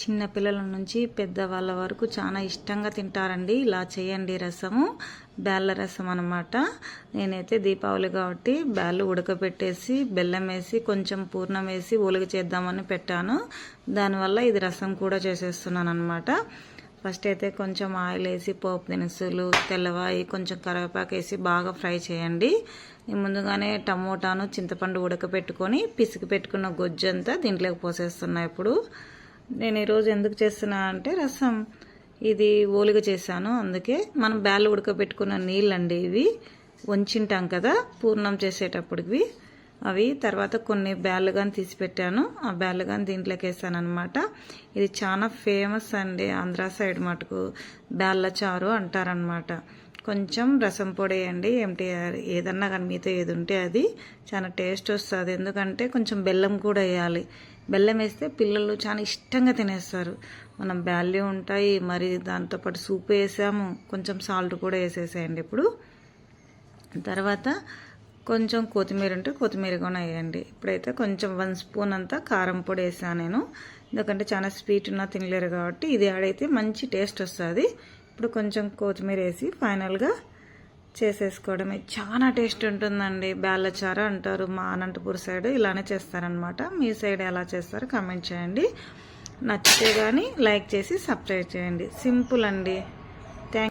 చిన్న పిల్లల నుంచి పెద్దవాళ్ళ వరకు చాలా ఇష్టంగా తింటారండి. ఇలా చేయండి రసము. బేళ్ళ రసం అనమాట నేనైతే దీపావళి కాబట్టి బేళ్ళు ఉడకబెట్టేసి బెల్లం వేసి కొంచెం పూర్ణం వేసి ఒలుగు చేద్దామని పెట్టాను. దానివల్ల ఇది రసం కూడా చేసేస్తున్నాను అనమాట ఫస్ట్ అయితే కొంచెం ఆయిల్ వేసి పోపు దినుసులు తెల్లవాయి కొంచెం కరివేపాకు వేసి బాగా ఫ్రై చేయండి. ముందుగానే టమోటాను చింతపండు ఉడకపెట్టుకొని పిసికి పెట్టుకున్న గొజ్జంతా దీంట్లోకి పోసేస్తున్నా ఇప్పుడు. నేను ఈరోజు ఎందుకు చేస్తున్నా అంటే రసం. ఇది ఓలిగ చేశాను అందుకే మనం బ్యాళ్ళు ఉడకబెట్టుకున్న నీళ్ళండి ఇవి. వంచింటాం కదా పూర్ణం చేసేటప్పటికి. అవి తర్వాత కొన్ని బ్యాళ్ళు కానీ తీసి పెట్టాను ఆ బ్యాళ్ళు కానీ దీంట్లోకి వేసాను అనమాట ఇది చాలా ఫేమస్ అండి ఆంధ్ర సైడ్ మటుకు. బ్యాళ్ళ చారు అంటారనమాట కొంచెం రసం పొడి వేయండి. ఎంటీఆర్ ఏదన్నా కానీ మీతో ఏది ఉంటే అది చాలా టేస్ట్ వస్తుంది. ఎందుకంటే కొంచెం బెల్లం కూడా వేయాలి. బెల్లం వేస్తే పిల్లలు చాలా ఇష్టంగా తినేస్తారు. మనం బ్యాల్యూ ఉంటాయి. మరి దాంతోపాటు సూప్ వేసాము. కొంచెం సాల్ట్ కూడా వేసేసేయండి ఇప్పుడు. తర్వాత కొంచెం కొత్తిమీర ఉంటే కొత్తిమీర కూడా వేయండి. ఇప్పుడైతే కొంచెం వన్ స్పూన్ అంతా కారం పొడి వేసాను నేను. ఎందుకంటే చాలా స్వీట్ ఉన్నా తినలేరు కాబట్టి ఇది ఆడైతే మంచి టేస్ట్ వస్తుంది. ఇప్పుడు కొంచెం కొత్తిమీర వేసి ఫైనల్గా చేసేసుకోవడమే. చాలా టేస్ట్ ఉంటుందండి. బేళ్ళచార అంటారు మా అనంతపూర్ సైడ్ ఇలానే చేస్తారనమాట మీ సైడ్ ఎలా చేస్తారో కామెంట్ చేయండి. నచ్చితే కానీ లైక్ చేసి సబ్స్క్రైబ్ చేయండి. సింపుల్ అండి.